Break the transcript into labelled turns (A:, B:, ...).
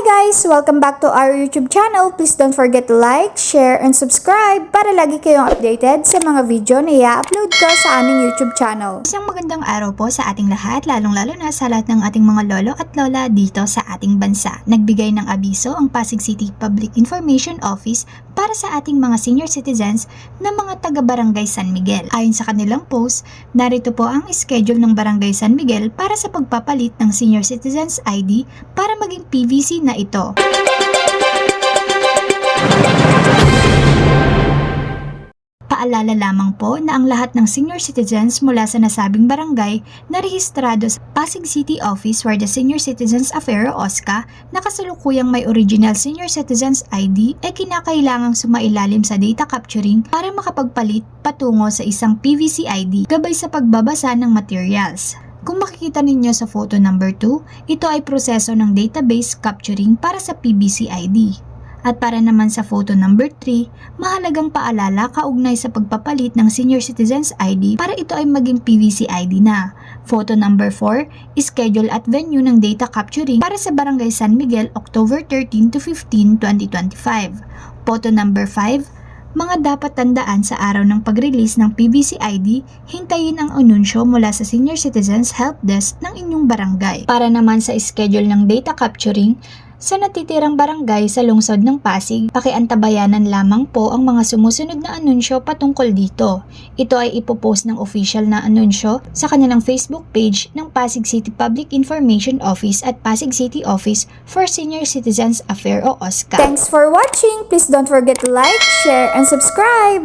A: guys! Welcome back to our YouTube channel. Please don't forget to like, share, and subscribe para lagi kayong updated sa mga video na i-upload ko sa aming YouTube channel.
B: Isang magandang araw po sa ating lahat, lalong-lalo na sa lahat ng ating mga lolo at lola dito sa ating bansa. Nagbigay ng abiso ang Pasig City Public Information Office para sa ating mga senior citizens na mga taga-barangay San Miguel. Ayon sa kanilang post, narito po ang schedule ng Barangay San Miguel para sa pagpapalit ng Senior Citizens ID para maging PVC na ito. Paalala lamang po na ang lahat ng senior citizens mula sa nasabing barangay na rehistrado sa Pasig City Office where the Senior Citizens Affairs o OSCA na kasalukuyang may original Senior Citizens ID ay kinakailangang sumailalim sa data capturing para makapagpalit patungo sa isang PVC ID gabay sa pagbabasa ng materials. Kung makikita ninyo sa photo number 2, ito ay proseso ng database capturing para sa PVC ID. At para naman sa photo number 3, mahalagang paalala kaugnay sa pagpapalit ng Senior Citizens ID para ito ay maging PVC ID na. Photo number 4, schedule at venue ng data capturing para sa Barangay San Miguel October 13 to 15, 2025. Photo number 5, mga dapat tandaan sa araw ng pag-release ng PVC ID, hintayin ang anunsyo mula sa Senior Citizens Help Desk ng inyong barangay. Para naman sa schedule ng data capturing, sa natitirang barangay sa lungsod ng Pasig, pakiantabayanan lamang po ang mga sumusunod na anunsyo patungkol dito. Ito ay ipopost ng official na anunsyo sa kanilang Facebook page ng Pasig City Public Information Office at Pasig City Office for Senior Citizens Affairs o OSCA.
A: Thanks for watching! Please don't forget to like, share, and subscribe!